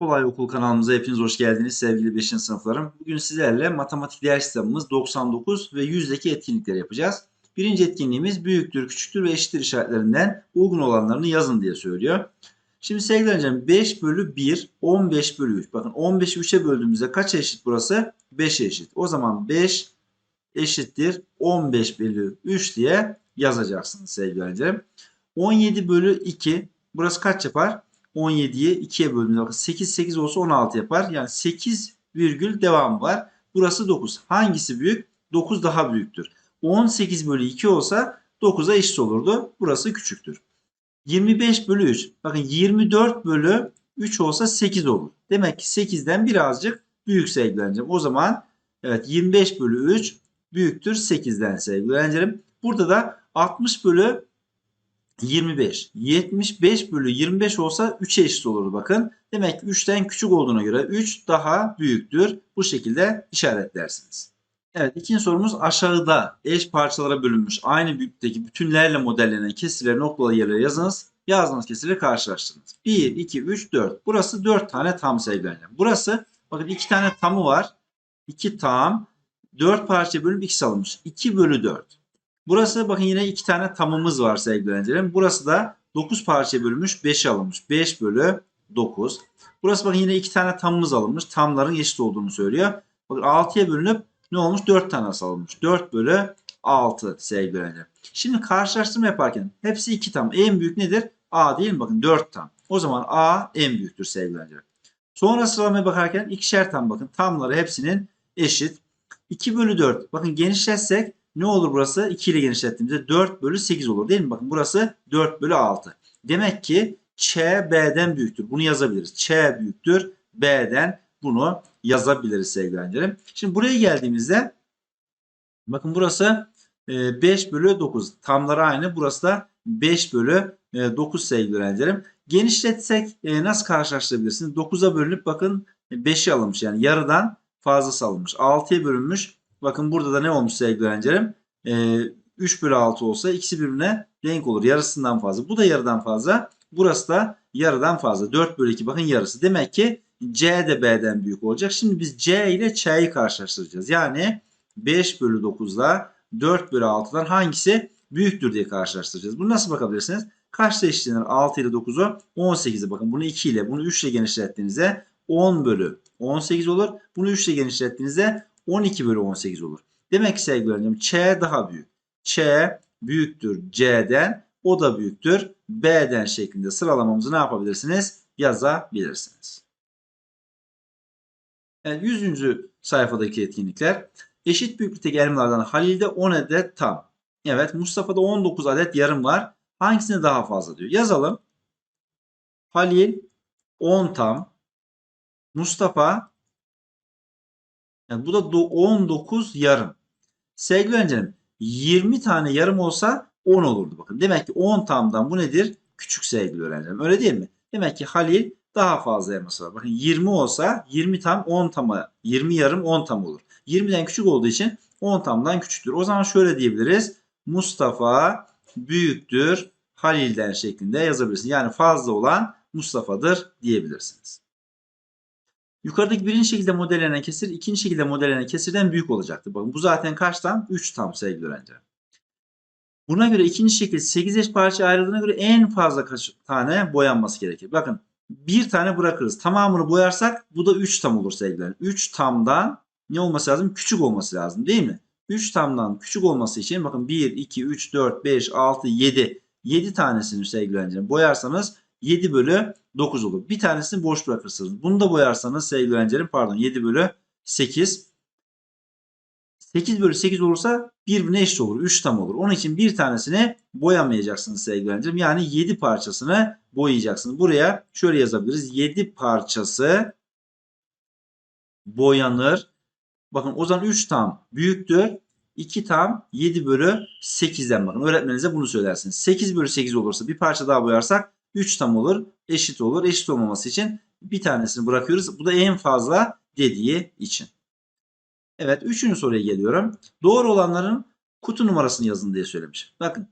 Kolay Okul kanalımıza hepiniz hoş geldiniz sevgili 5. sınıflarım. Bugün sizlerle matematik ders kitabımız 99 ve 100'deki etkinlikleri yapacağız. Birinci etkinliğimiz büyüktür, küçüktür ve eşittir işaretlerinden uygun olanlarını yazın diye söylüyor. Şimdi sevgili öğrencim 5 bölü 1, 15 bölü 3. Bakın 15'i 3'e böldüğümüzde kaç eşit burası? 5 eşit. O zaman 5 eşittir 15 bölü 3 diye yazacaksınız sevgili öğrencim. 17 bölü 2 burası kaç yapar? 17'yi 2'ye böldüğümüzde bakın 8 8 olsa 16 yapar. Yani 8 virgül devam var. Burası 9. Hangisi büyük? 9 daha büyüktür. 18 bölü 2 olsa 9'a eşit olurdu. Burası küçüktür. 25 bölü 3. Bakın 24 bölü 3 olsa 8 olur. Demek ki 8'den birazcık büyük sevgili öğrencim. O zaman evet 25 bölü 3 büyüktür 8'den sevgili öğrencilerim. Burada da 60 bölü 25. 75 bölü 25 olsa 3'e eşit olurdu bakın. Demek ki 3'ten küçük olduğuna göre 3 daha büyüktür. Bu şekilde işaretlersiniz. Evet ikinci sorumuz aşağıda eş parçalara bölünmüş aynı büyüklükteki bütünlerle modellenen kesirleri noktalı yerlere yazınız. Yazdığınız kesirleri karşılaştırınız. 1, 2, 3, 4. Burası 4 tane tam sevgilerle. Burası bakın 2 tane tamı var. 2 tam 4 parça bölünüp 2 alınmış. 2 bölü 4. Burası bakın yine 2 tane tamımız var sevgili öğrencilerim. Burası da 9 parça bölünmüş 5 alınmış. 5 bölü 9. Burası bakın yine 2 tane tamımız alınmış. Tamların eşit olduğunu söylüyor. Bakın 6'ya bölünüp ne olmuş? 4 tane alınmış. 4 bölü 6 sevgili öğrencilerim. Şimdi karşılaştırma yaparken hepsi 2 tam. En büyük nedir? A değil mi? Bakın 4 tam. O zaman A en büyüktür sevgili öğrencilerim. Sonra sıralamaya bakarken ikişer tam bakın. Tamları hepsinin eşit. 2 bölü 4. Bakın genişletsek ne olur burası? 2 ile genişlettiğimizde 4 bölü 8 olur değil mi? Bakın burası 4 bölü 6. Demek ki Ç B'den büyüktür. Bunu yazabiliriz. Ç büyüktür B'den bunu yazabiliriz sevgili. Şimdi buraya geldiğimizde bakın burası 5 bölü 9. Tamları aynı. Burası da 5 bölü 9 sevgili öğrencilerim. Genişletsek e, nasıl karşılaştırabilirsiniz? 9'a bölünüp bakın 5'i alınmış. Yani yarıdan fazlası alınmış. 6'ya bölünmüş. Bakın burada da ne olmuş sevgili öğrencilerim? E, 3 bölü 6 olsa ikisi birbirine denk olur. Yarısından fazla. Bu da yarıdan fazla. Burası da yarıdan fazla. 4 bölü 2 bakın yarısı. Demek ki C de B'den büyük olacak. Şimdi biz C ile Ç'yi karşılaştıracağız. Yani 5 bölü 9'la 4 bölü 6'dan hangisi büyüktür diye karşılaştıracağız. Bunu nasıl bakabilirsiniz? Kaçta eşitlenir 6 ile 9'u? 18'e bakın. Bunu 2 ile bunu 3 ile genişlettiğinizde 10 bölü 18 olur. Bunu 3 ile genişlettiğinizde 12 bölü 18 olur. Demek ki sevgili öğrencim Ç daha büyük. Ç büyüktür C'den. O da büyüktür B'den şeklinde sıralamamızı ne yapabilirsiniz? Yazabilirsiniz. Evet, 100. sayfadaki etkinlikler. Eşit büyüklükteki elmalardan Halil'de 10 adet tam. Evet Mustafa'da 19 adet yarım var. Hangisine daha fazla diyor. Yazalım. Halil 10 tam. Mustafa yani bu da 19 yarım. Sevgili öğrencilerim 20 tane yarım olsa 10 olurdu bakın. Demek ki 10 tamdan bu nedir? Küçük sevgili öğrencilerim. Öyle değil mi? Demek ki Halil daha fazla yarması var. Bakın 20 olsa 20 tam 10 tama 20 yarım 10 tam olur. 20'den küçük olduğu için 10 tamdan küçüktür. O zaman şöyle diyebiliriz. Mustafa büyüktür Halil'den şeklinde yazabilirsiniz. Yani fazla olan Mustafa'dır diyebilirsiniz. Yukarıdaki birinci şekilde modellenen kesir ikinci şekilde modellenen kesirden büyük olacaktır. Bakın bu zaten kaç tam? 3 tam sevgili öğrenciler. Buna göre ikinci şekil 8 eş parça ayrıldığına göre en fazla kaç tane boyanması gerekir? Bakın bir tane bırakırız. Tamamını boyarsak bu da 3 tam olur sevgiler. 3 tamdan ne olması lazım? Küçük olması lazım değil mi? 3 tamdan küçük olması için bakın 1, 2, 3, 4, 5, 6, 7. 7 tanesini sevgili öğrencilerim boyarsanız 7 bölü 9 olur. Bir tanesini boş bırakırsınız. Bunu da boyarsanız sevgili öğrencilerim pardon 7 bölü 8. 8 bölü 8 olursa birbirine eşit olur. 3 tam olur. Onun için bir tanesini boyamayacaksınız sevgili öğrencilerim. Yani 7 parçasını boyayacaksınız. Buraya şöyle yazabiliriz. 7 parçası boyanır. Bakın o zaman 3 tam büyüktür. 2 tam 7 bölü 8'den bakın. Öğretmeninize bunu söylersiniz. 8 bölü 8 olursa bir parça daha boyarsak 3 tam olur. Eşit olur. Eşit olmaması için bir tanesini bırakıyoruz. Bu da en fazla dediği için. Evet. Üçüncü soruya geliyorum. Doğru olanların kutu numarasını yazın diye söylemiş. Bakın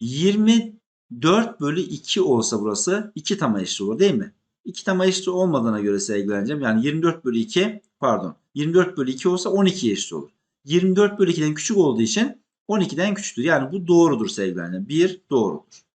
20 4 bölü 2 olsa burası 2 tama eşit olur değil mi? 2 tama eşit olmadığına göre sevgili öğrencim yani 24 bölü 2 pardon 24 bölü 2 olsa 12 eşit olur. 24 bölü 2'den küçük olduğu için 12'den küçüktür. Yani bu doğrudur sevgili öğrencim. 1 doğrudur.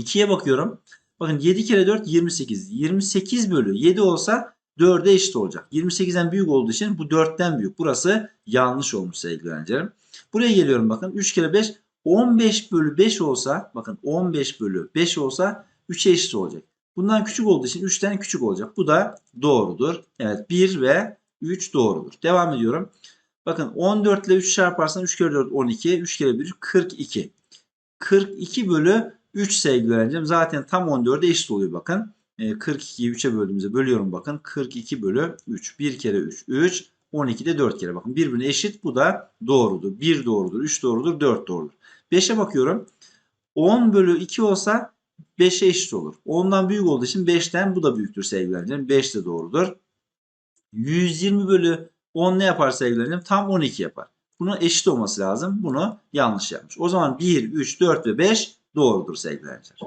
2'ye bakıyorum. Bakın 7 kere 4 28. 28 bölü 7 olsa 4'e eşit olacak. 28'den büyük olduğu için bu 4'ten büyük. Burası yanlış olmuş sevgili öğrencilerim. Buraya geliyorum bakın. 3 kere 5 15 bölü 5 olsa bakın 15 bölü 5 olsa 3'e eşit olacak. Bundan küçük olduğu için 3'ten küçük olacak. Bu da doğrudur. Evet 1 ve 3 doğrudur. Devam ediyorum. Bakın 14 ile 3 çarparsan 3 kere 4 12. 3 kere 1 42. 42 bölü 3 sevgili öğrencim. Zaten tam 14'e eşit oluyor bakın. E, 42'yi 3'e böldüğümüzde bölüyorum bakın. 42 bölü 3. 1 kere 3 3. 12 de 4 kere. Bakın birbirine eşit. Bu da doğrudur. 1 doğrudur. 3 doğrudur. 4 doğrudur. 5'e bakıyorum. 10 bölü 2 olsa 5'e eşit olur. 10'dan büyük olduğu için 5'ten bu da büyüktür sevgili öğrencim. 5 de doğrudur. 120 bölü 10 ne yapar sevgili öğrencim? Tam 12 yapar. Bunun eşit olması lazım. Bunu yanlış yapmış. O zaman 1, 3, 4 ve 5 doğrudur sevgili öğrenciler.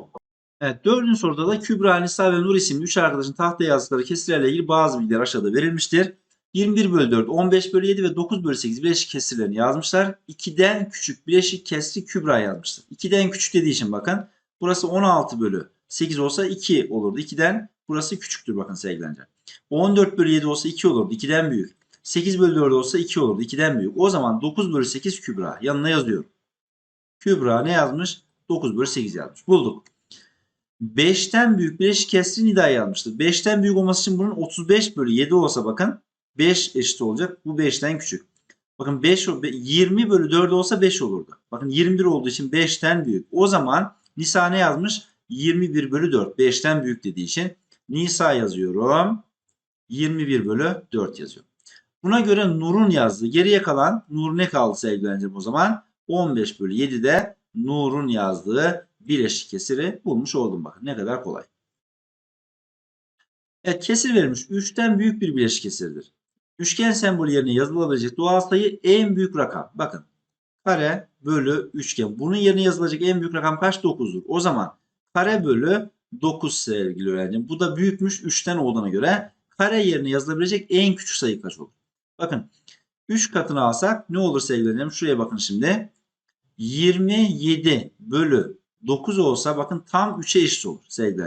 Evet dördüncü soruda da Kübra, Nisa ve Nur isimli 3 arkadaşın tahtaya yazdıkları kesirlerle ilgili bazı bilgiler aşağıda verilmiştir. 21 bölü 4, 15 bölü 7 ve 9 bölü 8 bileşik kesirlerini yazmışlar. 2'den küçük bileşik kesri Kübra yazmıştır. 2'den küçük dediği için bakın burası 16 bölü 8 olsa 2 olurdu. 2'den burası küçüktür bakın sevgili öğrenciler. 14 bölü 7 olsa 2 olurdu. 2'den büyük. 8 bölü 4 olsa 2 olurdu. 2'den büyük. O zaman 9 bölü 8 Kübra. Yanına yazıyorum. Kübra ne yazmış? 9 bölü 8 yazmış. Bulduk. 5'ten büyük bileşik kesri Nida yazmıştır. 5'ten büyük olması için bunun 35 bölü 7 olsa bakın 5 eşit olacak. Bu 5'ten küçük. Bakın 5 20 bölü 4 olsa 5 olurdu. Bakın 21 olduğu için 5'ten büyük. O zaman Nisa ne yazmış? 21 bölü 4. 5'ten büyük dediği için Nisa yazıyorum. 21 bölü 4 yazıyorum. Buna göre Nur'un yazdığı. Geriye kalan Nur ne kaldı sevgili o zaman? 15 bölü 7'de Nur'un yazdığı bileşik kesiri bulmuş oldum. Bakın ne kadar kolay. Evet kesir verilmiş. 3'ten büyük bir bileşik kesirdir. Üçgen sembolü yerine yazılabilecek doğal sayı en büyük rakam. Bakın kare bölü üçgen. Bunun yerine yazılacak en büyük rakam kaç? 9'dur. O zaman kare bölü 9 sevgili öğrencim. Bu da büyükmüş 3'ten olduğuna göre kare yerine yazılabilecek en küçük sayı kaç olur? Bakın 3 katını alsak ne olur sevgili öğrencim? Şuraya bakın şimdi. 27 bölü 9 olsa bakın tam 3'e eşit olur sevgili.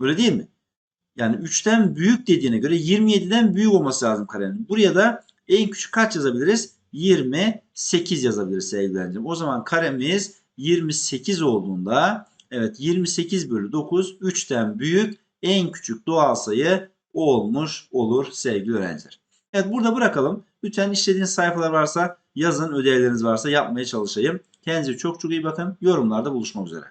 Öyle değil mi? Yani 3'ten büyük dediğine göre 27'den büyük olması lazım karenin. Buraya da en küçük kaç yazabiliriz? 28 yazabiliriz sevgili. O zaman karemiz 28 olduğunda evet 28 bölü 9 3'ten büyük en küçük doğal sayı olmuş olur sevgili öğrenciler. Evet burada bırakalım. Lütfen işlediğiniz sayfalar varsa yazın ödevleriniz varsa yapmaya çalışayım. Kendinize çok çok iyi bakın. Yorumlarda buluşmak üzere.